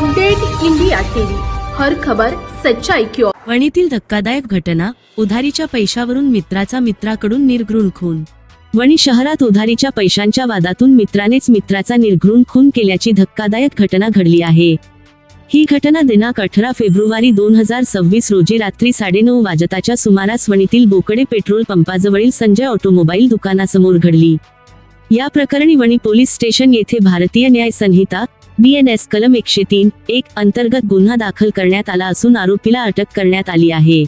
Update India TV. हर खबर सच्चाई की ओर वणीतील धक्कादायक घटना उधारीच्या पैशावरून मित्राचा मित्राकडून निर्घृण खून. वणी शहरात उधारीच्या पैशांच्या वादातून मित्रानेच मित्राचा निर्घृण खून केल्याची धक्कादायक घटना घडली आहे. ही घटना दिनांक अठरा फेब्रुवारी दोन हजार सव्वीस रोजी रात्री साडेनऊ वाजताच्या सुमारास वणीतील बोकडे पेट्रोल पंपाजवळील संजय ऑटोमोबाईल दुकानासमोर घडली. या प्रकरणी वणी पोलीस स्टेशन येथे भारतीय न्याय संहिता बीएनएस कलम एकशे तीन एक अंतर्गत गुन्हा दाखल करण्यात आला असून आरोपीला अटक करण्यात आली आहे.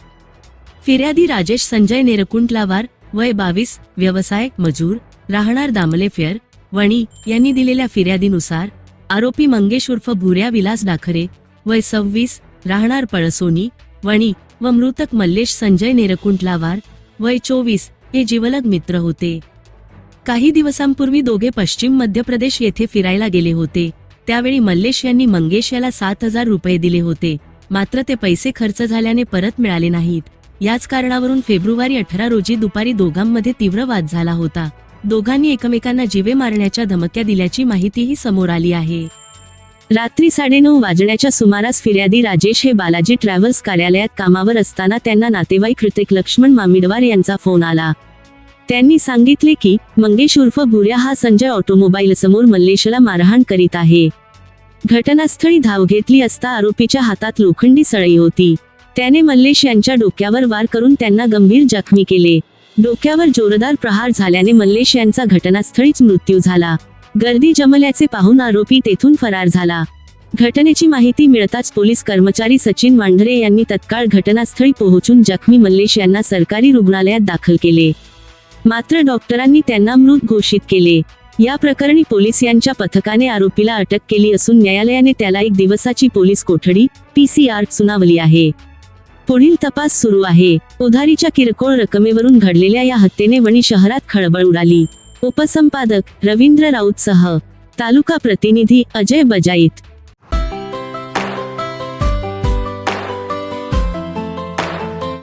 फिर्यादी राजेश संजय नेरकुंटलावार वय बावीस व्यवसाय मजूर राहणार दामलेफेअर वणी यांनी दिलेल्या फिर्यादीनुसार आरोपी मंगेश उर्फ भुऱ्या विलास डाखरे वय सव्वीस राहणार पळसोनी वणी व मृतक मल्लेश संजय नेरकुंटलावार वय चोवीस हे जीवलग मित्र होते. काही दिवसांपूर्वी दोघे पश्चिम मध्य प्रदेश येथे फिरायला गेले होते. त्यावेळी मल्लेश यांनी मंगेश याला सात हजार रुपये दिले होते. मात्र ते पैसे खर्च झाल्याने परत मिळाले नाहीत. याच कारणावरून फेब्रुवारी अठरा रोजी दुपारी दोघांमध्ये तीव्र वाद झाला होता. दोघांनी एकमेकांना जीवे मारण्याच्या धमक्या दिल्याची माहितीही समोर आली आहे. रात्री साडेनऊ वाजण्याच्या सुमारास फिर्यादी राजेश हे बालाजी ट्रॅव्हल्स कार्यालयात कामावर असताना त्यांना नातेवाईक कृतिक लक्ष्मण मामिडवार यांचा फोन आला. त्यांनी सांगितले की मंगेश उर्फ भुऱ्या हा संजय ऑटोमोबाईल समोर मल्लेशला मारहाण करीत आहे. घटनास्थळी धाव घेतली असता आरोपीच्या हातात लोखंडी सळई होती. त्याने मल्लेश यांच्या डोक्यावर वार करून त्यांना गंभीर जखमी केले. डोक्यावर जोरदार प्रहार झाल्याने मल्लेश यांचा घटनास्थळीच मृत्यू झाला. गर्दी जमल्याचे पाहून आरोपी तेथून फरार झाला. घटनेची माहिती मिळताच पोलीस कर्मचारी सचिन वांढरे यांनी तत्काळ घटनास्थळी पोहोचून जखमी मल्लेश यांना सरकारी रुग्णालयात दाखल केले. मात्र डॉक्टरांनी त्यांना मृत घोषित केले. या प्रकरणी पोलीस यांच्या पथकाने आरोपीला अटक केली असून न्यायालयाने त्याला एक दिवसाची पोलीस कोठडी पीसीआर सुनावली आहे. पुढील तपास सुरू आहे. उधारीच्या किरकोळ रकमेवरून घडलेल्या या हत्येने वणी शहरात खळबळ उडाली. उपसंपादक रवींद्र राऊतसह तालुका प्रतिनिधी अजय बजाईत.